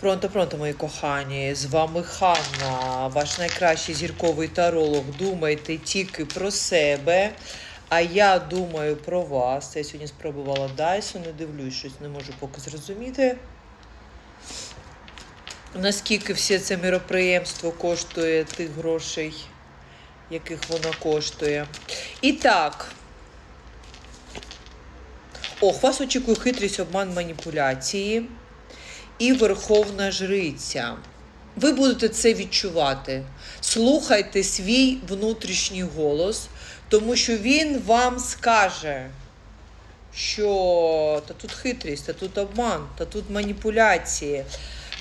Пронто, пронто, мої кохані, з вами Ханна, ваш найкращий зірковий таролог. Думайте тільки про себе. А я думаю про вас. Я сьогодні спробувала Дайсон, не дивлюсь, щось не можу поки зрозуміти. Наскільки все це міроприємство коштує тих грошей, яких воно коштує. І так. Ох, вас очікує хитрість, обман, маніпуляції і Верховна Жриця. Ви будете це відчувати. Слухайте свій внутрішній голос, тому що він вам скаже, що та тут хитрість, та тут обман, та тут маніпуляції.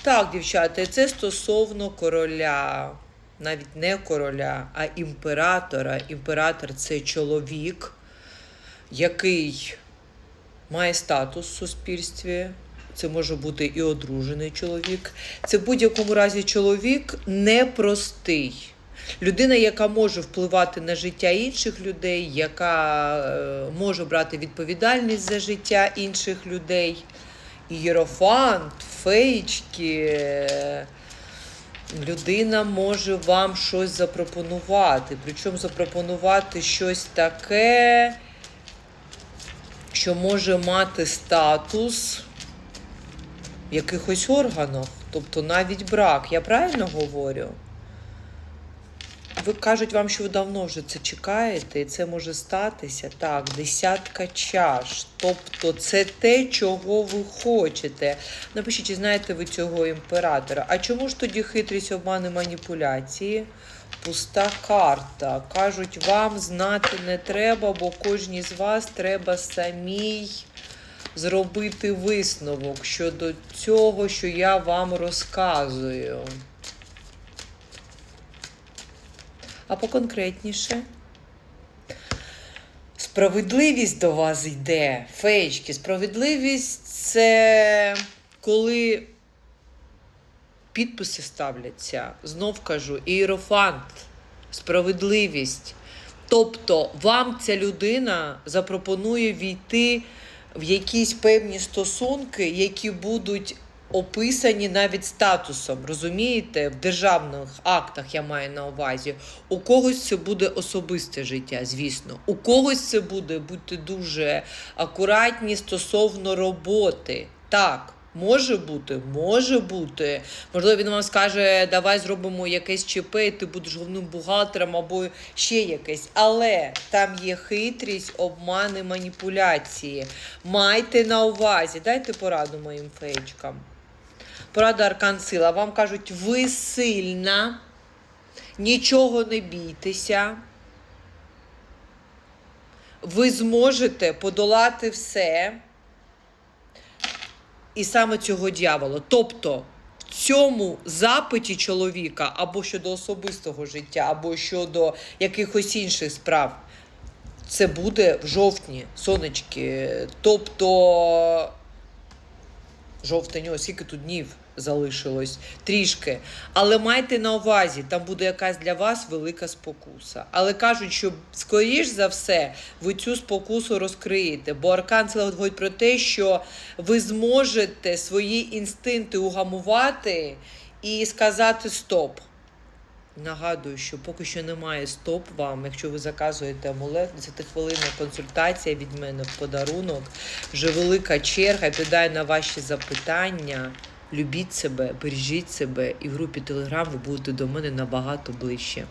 Так, дівчата, це стосовно короля, навіть не короля, а імператора. Імператор це чоловік, який має статус в суспільстві. Це може бути і одружений чоловік. Це в будь-якому разі чоловік непростий. Людина, яка може впливати на життя інших людей, яка е, може брати відповідальність за життя інших людей. Єрофант, феєчки. е, Людина може вам щось запропонувати. Причому запропонувати щось таке, що може мати статус в якихось органах, тобто навіть брак. Я правильно говорю? Ви кажуть вам, що ви давно вже це чекаєте, і це може статися. Так, десятка чаш. Тобто це те, чого ви хочете. Напишіть, чи знаєте ви цього імператора. А чому ж тоді хитрість обмани маніпуляції? Пуста карта. Кажуть, вам знати не треба, бо кожній з вас треба самій зробити висновок щодо цього, що я вам розказую. А поконкретніше. Справедливість до вас йде, феєчки. Справедливість це коли підписи ставляться. Знов кажу, іерофант, справедливість. Тобто вам ця людина запропонує війти в якісь певні стосунки, які будуть описані навіть статусом. Розумієте, в державних актах я маю на увазі. У когось це буде особисте життя, звісно. У когось це буде бути дуже акуратні стосовно роботи. Так. Може бути, може бути. Можливо, він вам скаже, давай зробимо якесь ЧП, і ти будеш головним бухгалтером або ще якесь. Але там є хитрість, обмани, маніпуляції. Майте на увазі, дайте пораду моїм феєчкам. Порада Аркан Сила. Вам кажуть, ви сильна, нічого не бійтеся. Ви зможете подолати все і саме цього дьявола. Тобто в цьому запиті чоловіка або щодо особистого життя, або щодо якихось інших справ, це буде в жовтні, сонечки. Тобто жовтень, ось скільки тут днів залишилось трішки. Але майте на увазі, там буде якась для вас велика спокуса. Але кажуть, що скоріш за все ви цю спокусу розкриєте, бо аркан Сила говорить про те, що ви зможете свої інстинкти угамувати і сказати стоп. Нагадую, що поки що немає стоп вам. Якщо ви заказуєте амулет, 10 хвилинна консультація від мене в подарунок. Вже велика черга. Відповідаю на ваші запитання. Любіть себе, бережіть себе, і в групі Телеграм ви будете до мене набагато ближче.